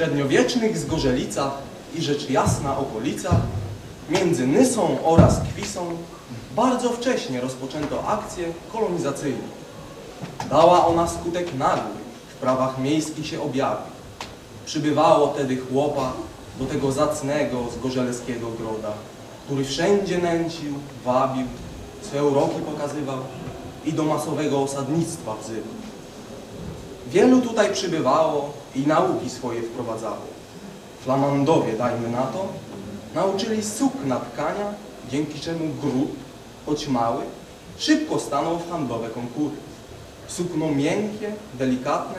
średniowiecznych Zgorzelicach i rzecz jasna okolicach, między Nysą oraz Kwisą, bardzo wcześnie rozpoczęto akcję kolonizacyjną. Dała ona skutek nagły, w prawach miejskich się objawił. Przybywało tedy chłopa do tego zacnego zgorzeleckiego groda, który wszędzie nęcił, wabił, swe uroki pokazywał i do masowego osadnictwa wzywał. Wielu tutaj przybywało i nauki swoje wprowadzało. Flamandowie, dajmy na to, nauczyli sukna tkania, dzięki czemu gród, choć mały, szybko stanął w handlowe konkury. Sukno miękkie, delikatne,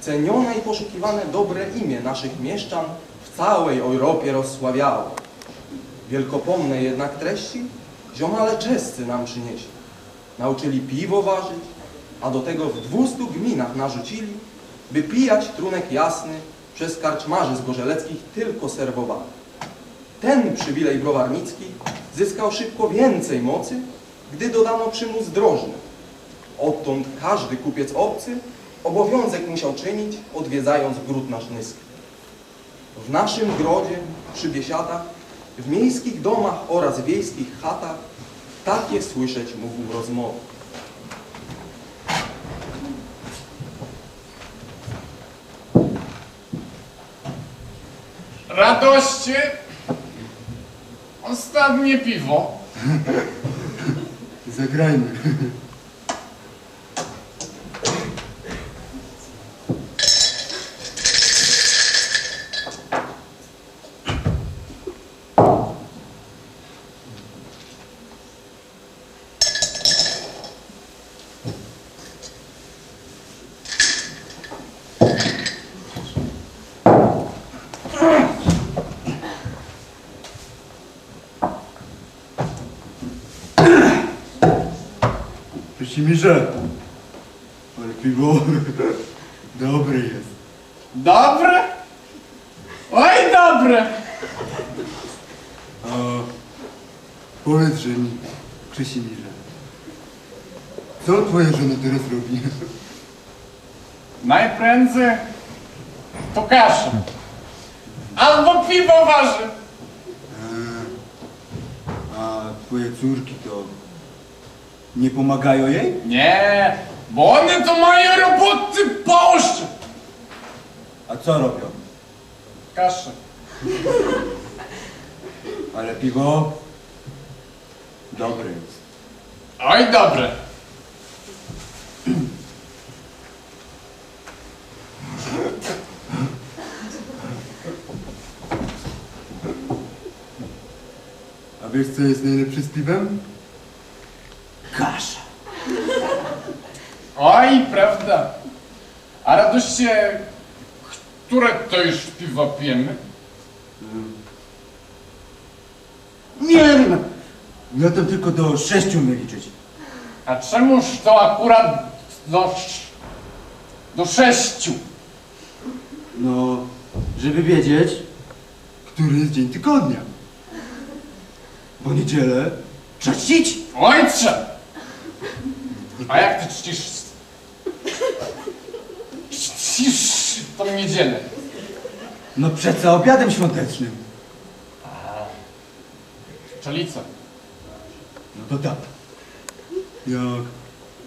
cenione i poszukiwane dobre imię naszych mieszczan w całej Europie rozsławiało. Wielkopomne jednak treści ziomale czescy nam przynieśli. Nauczyli piwo ważyć, a do tego w dwustu gminach narzucili, by pijać trunek jasny przez karczmarzy zgorzeleckich tylko serwowany. Ten przywilej browarnicki zyskał szybko więcej mocy, gdy dodano przymus drożny. Odtąd każdy kupiec obcy obowiązek musiał czynić, odwiedzając gród nasz nyski. W naszym grodzie, przy biesiadach, w miejskich domach oraz wiejskich chatach takie słyszeć mógł rozmowy. Radoście, ostatnie piwo. Zagrajmy. Prześcimirze. Ale piwo dobre jest. Dobre? Oj, dobre. A powiedz mi, Krzysimirze, co twoja żona teraz robi? Najprędzej to kaszę. Albo piwo waży. A, a twoje córki to nie pomagają jej? Nie, bo one to mają roboty poszcze. A co robią? Kaszę. Ale piwo dobre jest. Oj, dobre. A wiesz co jest najlepsze z piwem? Kasza. Oj, prawda. A radoście, które to już piwo pijemy? Nie wiem! Ja tam tylko do sześciu umiem liczyć. A czemuż to akurat do, sz- do sześciu? No, żeby wiedzieć, który jest dzień tygodnia. Bo niedzielę trzeba czcić. Ojcze! A jak ty czcisz... Czcisz tą niedzielę? No przed obiadem świątecznym. Czyli co? No to tak. Jak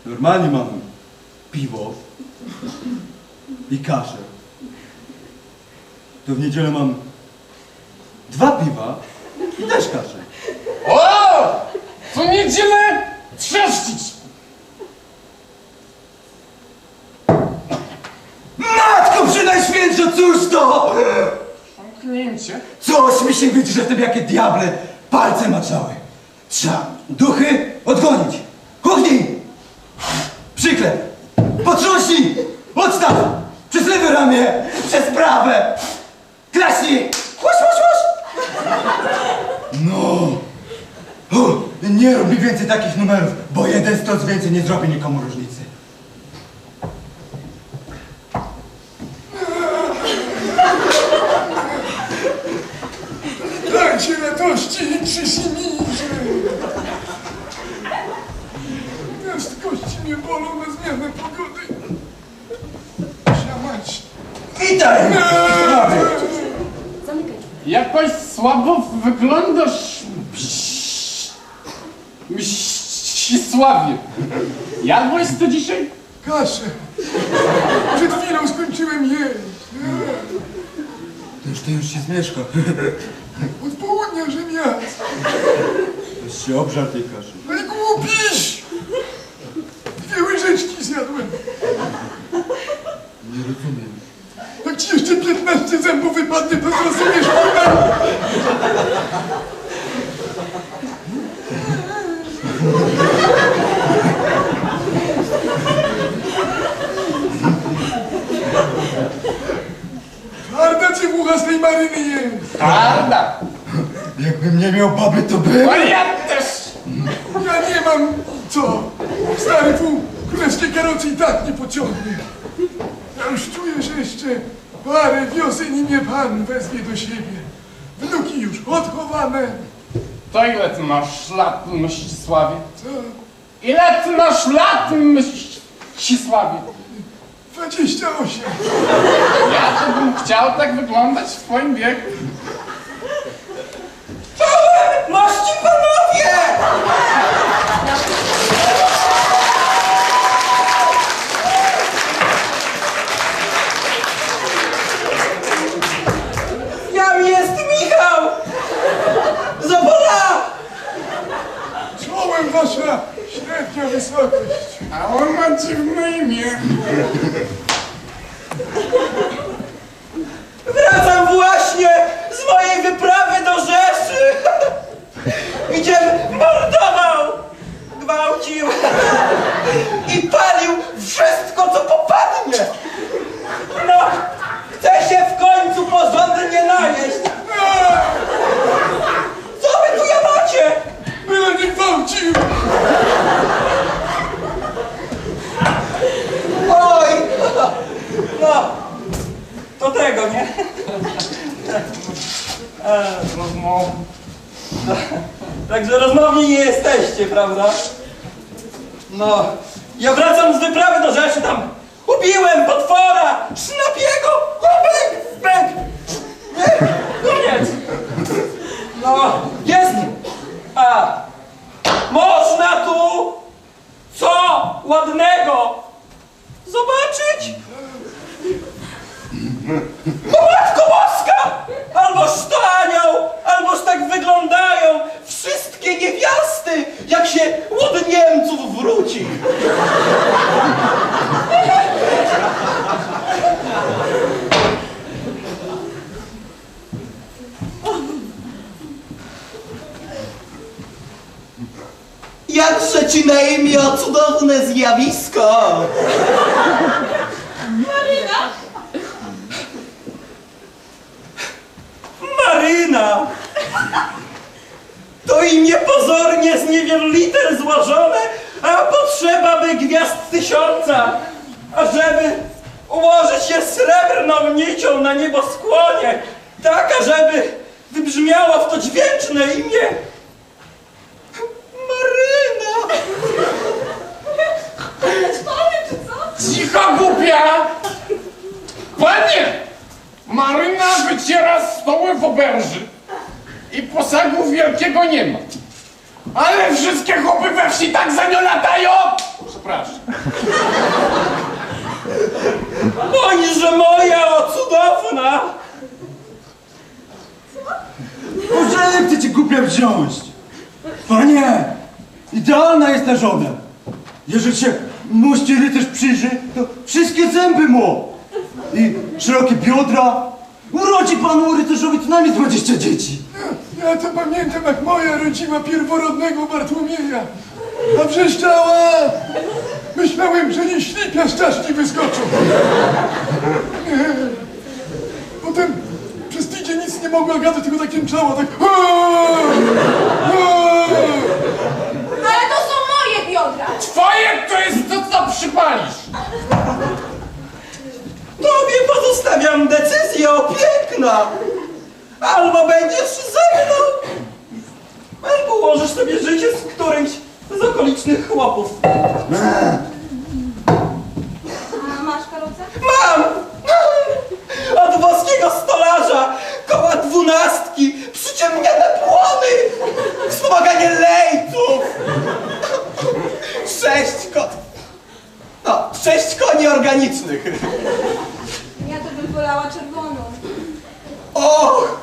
normalnie mam piwo i kaszę, to w niedzielę mam dwa piwa i też kaszę. O! To niedzielę trzeszcić! Matko Przenajświętsza, cóż to? Zamknięcie. Coś mi się widzi, że w tym jakie diable palce maczały. Trzeba duchy odgonić. Kuchnij! Przyklep! Potrząśnij! Odstaw! Przez lewe ramię! Przez prawe! Klaśnij! Łusz, łusz, łusz! No! O, nie rób mi więcej takich numerów, bo jeden stos więcej nie zrobi nikomu różnicy. Dajcie radości i Krzysimirze! Aż kości mnie bolą na zmianę pogody. Siamać. Witaj! Prawie. Jakoś słabo wyglądasz. Mś- Mścisławie. Jadłeś to dzisiaj? Kaszę. Przed chwilą skończyłem jeść. To już, to już się zmieszka. Od południa, że miast. Już się obżar tej kaszy. No i głupiś! Dwie łyżeczki zjadłem. Nie rozumiem. Ci jeszcze 15 zębów wypadnie, to zrozumiesz, kurwa. Twarda cię mucha z tej maryny jest. Twarda. Jakbym nie miał baby, to bym... No ja też. Ja nie mam co. Stary pół królewskiej karocy i tak nie pociągnie. Ja już czuję, że jeszcze parę wiosen i mnie pan wezwie do siebie. Wnuki już odchowane. To ile ty masz lat, Mścisławie? Co? Ile ty masz lat, Mścisławie? 28. Ja to bym chciał tak wyglądać w twoim wieku. Mości panowie! Jam jest Michał! Z Opola! Czołem wasza wysokość. A on ma dziwne imię. Wracam właśnie z mojej wyprawy do Rzeszy! Gdzie mordował, gwałcił i palił wszystko, co popadnie! No, chcę się w końcu porządnie najeść! Co wy tu jadacie? Byle nie gwałcił. Oj! No, to tego, nie? E, Rozmowa. Także rozmowni nie jesteście, prawda? No, ja wracam z wyprawy do Rzeszy, tam ubiłem potwora, sznapiego, o, bęk! Nie, koniec! No, jest! A, można tu co ładnego zobaczyć? No Matko Boska! Alboż to anioł, alboż tak wyglądają wszystkie niewiasty, jak się od Niemców wróci. Jakże ci na imię cudowne zjawisko! Maryna! To imię niewielu liter złożone, a potrzeba by gwiazd tysiąca, ażeby ułożyć się srebrną nicią na nieboskłonie, tak ażeby wybrzmiało w to dźwięczne imię Maryna! Cicho, głupia! Panie! Maryna wyciera stoły w oberży i posagu wielkiego nie ma. Ale wszystkie chłopy we wsi tak za nią latają! Przepraszam. Bądźże moja o cudowna! Może chcecie głupia wziąć? Panie! Idealna jest ta żona. Jeżeli się mości rycerz przyjrzy, to wszystkie zęby mu. I szerokie biodra. Urodzi panu rycerzowi co najmniej 20 dzieci. Ja to pamiętam, jak moja rodziła pierworodnego Bartłomieja. A wrzeszczała! Myślałem, że jej ślipia z czaszki wyskoczą. Nie. Potem przez tydzień nic nie mogła gadać, tylko tak jęczała, tak... Ale to są moje biodra! Twoje to jest to, co przypalisz! Pozostawiam decyzję opiekna. Albo będziesz ze mną, albo ułożysz sobie życie z którymś z okolicznych chłopów. A masz karocę? Mam! Od włoskiego stolarza koła dwunastej Ja to bym wolała czerwoną. Och,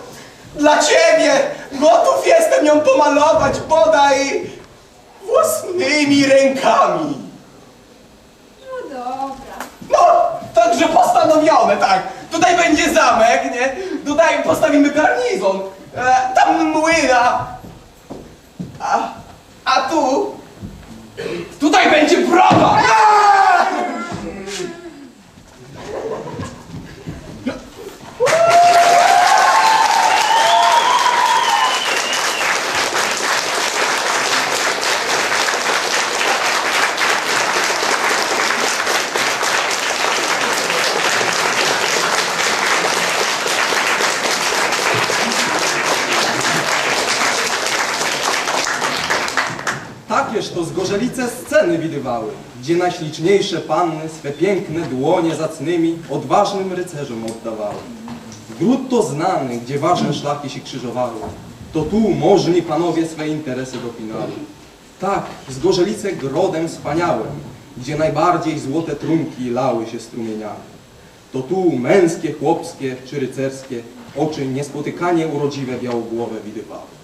dla ciebie gotów jestem ją pomalować bodaj własnymi rękami. No dobra. No, także postanowione, tak. Tutaj będzie zamek, nie? Tutaj postawimy garnizon. E, tam młyna. A, a tu... Tutaj będzie browa! Takież to zgorzelice sceny widywały, gdzie najśliczniejsze panny swe piękne dłonie zacnymi, odważnym rycerzom oddawały. Gród to znany, gdzie ważne szlaki się krzyżowały, to tu możni panowie swe interesy dopinały. Tak, zgorzelice grodem wspaniałym, gdzie najbardziej złote trunki lały się strumieniami. To tu męskie, chłopskie czy rycerskie oczy niespotykanie urodziwe białogłowe widywały.